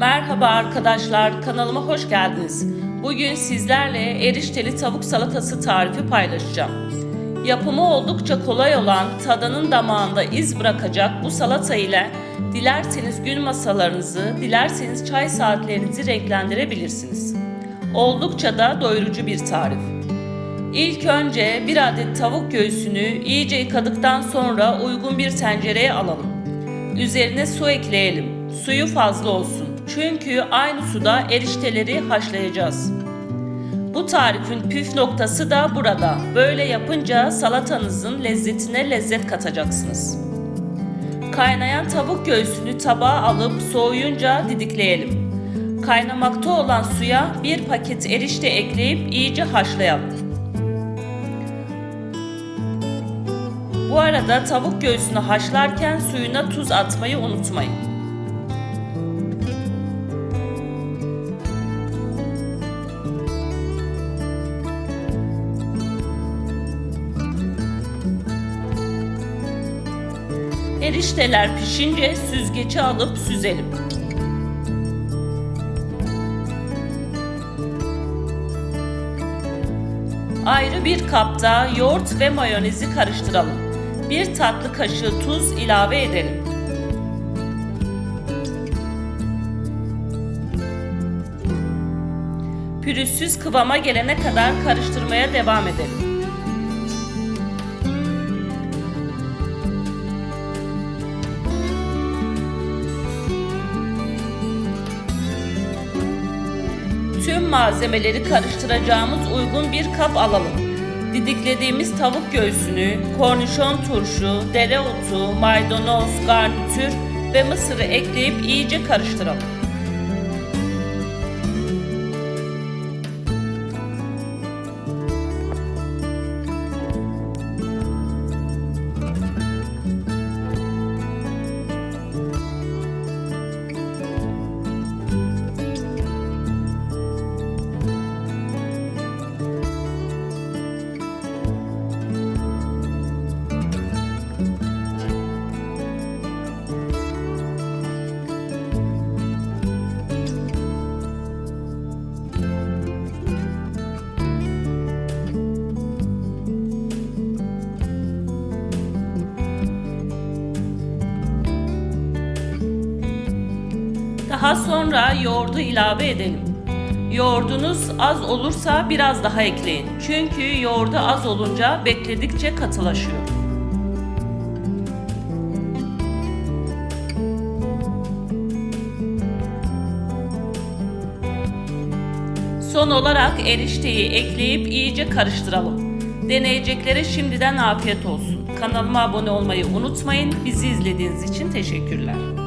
Merhaba arkadaşlar, kanalıma hoş geldiniz. Bugün sizlerle erişteli tavuk salatası tarifi paylaşacağım. Yapımı oldukça kolay olan, tadının damağında iz bırakacak bu salata ile dilerseniz gün masalarınızı, dilerseniz çay saatlerinizi renklendirebilirsiniz. Oldukça da doyurucu bir tarif. İlk önce bir adet tavuk göğsünü iyice yıkadıktan sonra uygun bir tencereye alalım. Üzerine su ekleyelim. Suyu fazla olsun. Çünkü aynı suda erişteleri haşlayacağız. Bu tarifin püf noktası da burada. Böyle yapınca salatanızın lezzetine lezzet katacaksınız. Kaynayan tavuk göğsünü tabağa alıp soğuyunca didikleyelim. Kaynamakta olan suya bir paket erişte ekleyip iyice haşlayalım. Bu arada tavuk göğsünü haşlarken suyuna tuz atmayı unutmayın. Erişteler pişince süzgeci alıp süzelim. Ayrı bir kapta yoğurt ve mayonezi karıştıralım. Bir tatlı kaşığı tuz ilave edelim. Pürüzsüz kıvama gelene kadar karıştırmaya devam edelim. Tüm malzemeleri karıştıracağımız uygun bir kap alalım. Didiklediğimiz tavuk göğsünü, kornişon turşu, dereotu, maydanoz, garnitür ve mısırı ekleyip iyice karıştıralım. Daha sonra yoğurdu ilave edelim. Yoğurdunuz az olursa biraz daha ekleyin. Çünkü yoğurdu az olunca bekledikçe katılaşıyor. Son olarak erişteyi ekleyip iyice karıştıralım. Deneyeceklere şimdiden afiyet olsun. Kanalıma abone olmayı unutmayın. Bizi izlediğiniz için teşekkürler.